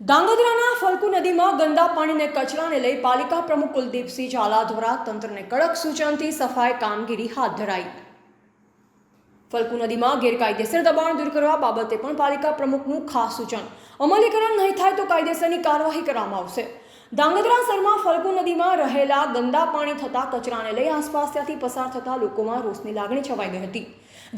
ધાંગધ્રાના ફલકુ નદીમાં ગંદા પાણીને કચરાને લઈ પાલિકા પ્રમુખ કુલદીપસિંહ ઝાલા દ્વારા તંત્રને કડક સૂચનથી સફાઈ કામગીરી હાથ ધરાઈ. ફલકુ નદીમાં ગેરકાયદેસર દબાણ દૂર કરવા બાબતે પણ પાલિકા પ્રમુખનું ખાસ સૂચન. અમલીકરણ નહીં થાય તો કાયદેસરની કાર્યવાહી કરવામાં આવશે. ધાંગધ્રા શહેરમાં ફલકુ નદીમાં રહેલા ગંદા પાણી થતા કચરાને લઈ આસપાસ ત્યાંથી પસાર થતા લોકોમાં રોષની લાગણી છવાઈ ગઈ હતી.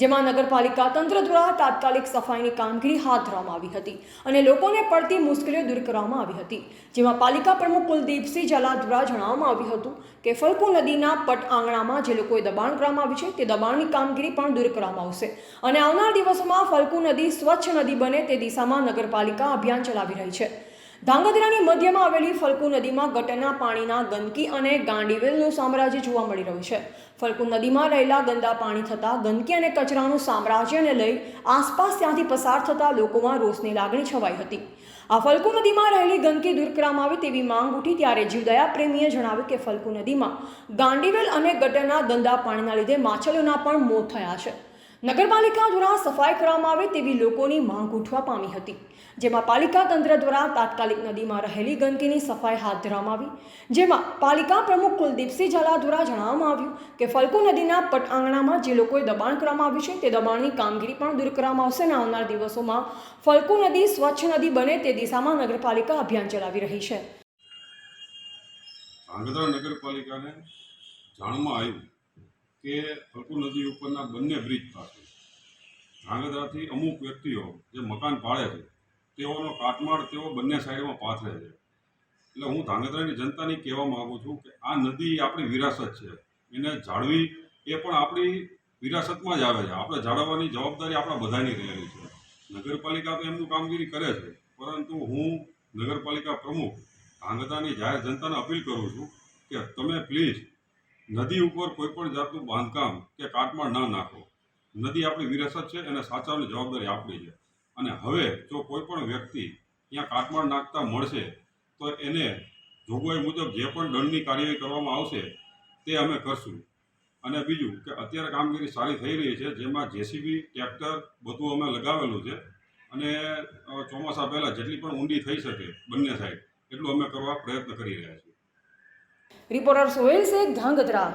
જેમાં નગરપાલિકા તંત્ર દ્વારા તાત્કાલિક સફાઈની કામગીરી હાથ ધરવામાં આવી હતી અને લોકોને પડતી મુશ્કેલીઓ દૂર કરવામાં આવી હતી. જેમાં પાલિકા પ્રમુખ કુલદીપસિંહ ઝાલા દ્વારા જણાવવામાં આવ્યું હતું કે ફલકુ નદીના પટ આંગણામાં જે લોકોએ દબાણ કરવામાં આવ્યું છે તે દબાણની કામગીરી પણ દૂર કરવામાં આવશે અને આવનાર દિવસોમાં ફલકુ નદી સ્વચ્છ નદી બને તે દિશામાં નગરપાલિકા અભિયાન ચલાવી રહી છે. ધાંગધ્રાની મધ્યમાં આવેલી ફલકુ નદીમાં ગટરના પાણીના ગંદકી અને ગાંડીવેલનું સામ્રાજ્ય જોવા મળી રહ્યું છે. ફલકુ નદીમાં રહેલા ગંદા પાણી થતાં ગંદકી અને કચરાનું સામ્રાજ્યને લઈ આસપાસ ત્યાંથી પસાર થતા લોકોમાં રોષની લાગણી છવાઈ હતી. આ ફલકુ નદીમાં રહેલી ગંદકી દૂર કરવામાં આવે તેવી માંગ ઉઠી ત્યારે જીવદયા પ્રેમીએ જણાવ્યું કે ફલકુ નદીમાં ગાંડીવેલ અને ગટરના ગંદા પાણીના લીધે માછલીઓના પણ મોત થયા છે. નગરપાલિકા દ્વારા સફાઈ કરવામાં આવે તેવી લોકોની માંગ ઉઠવા પામી હતી, જેમાં પાલિકા તંત્ર દ્વારા તાત્કાલિક નદીમાં રહેલી ગંદકીની સફાઈ હાથ ધરવામાં આવી, જેમાં પાલિકા પ્રમુખ કુલદીપસિંહ ઝાલા દ્વારા જણાવવામાં આવ્યું કે ફલકુ નદીના પટ આંગણામાં જે લોકોએ દબાણ કરવામાં આવ્યું છે, તે દબાણની કામગીરી પણ દૂર કરવામાં આવશે અને આવનાર દિવસોમાં ફલકો નદી સ્વચ્છ નદી બને તે દિશામાં નગરપાલિકા અભિયાન ચલાવી રહી છે. નગરપાલિકાને જાણમાં આવ્યું કે ફલકુ નદી ઉપરના બંને બ્રિજ પાસે. ધ્રાંગધ્રાથી અમુક વ્યક્તિઓ જે મકાન પાળે છે, તેઓનો કાટમાળ તેઓ બંને સાઈડમાં પાથરે છે. એટલે હું ધ્રાંગધ્રાની જનતાને કહેવા માગું છું કે આ નદી આપણી વિરાસત છે. એને જાળવી એ પણ આપણી વિરાસતમાં જ આવે છે. આપણે જાળવવાની જવાબદારી આપણા બધાની રહેલી છે. નગરપાલિકા તો એમનું કામગીરી કરે છે. પરંતુ હું નગરપાલિકા પ્રમુખ ધ્રાંગધ્રાની જાહેર જનતાને અપીલ કરું છું કે તમે પ્લીઝ નદી ઉપર કોઈ પણ જાતનું બાંધકામ કે કાટમાળ ના નાખો. નદી આપણી વિરાસત છે, એને સાચવવાની જવાબદારી આપણી છે. અને હવે જો કોઈ પણ વ્યક્તિ ત્યાં કાટમાળ નાખતા મળશે, તો એને જોગવાઈ મુજબ જે પણ દંડની કાર્યવાહી કરવામાં આવશે, તે અમે કરશું. અને બીજું કે અત્યારે કામગીરી સારી થઈ રહી છે, જેમાં જેસીબી, ટ્રેક્ટર બધું અમે લગાવેલું છે. અને ચોમાસા પહેલાં જેટલી પણ ઊંડી થઈ શકે બંને સાઈડ, એટલું અમે કરવા પ્રયત્ન કરી રહ્યા છીએ. રિપોર્ટર સોહેલ શેખ ધાંગધ્રા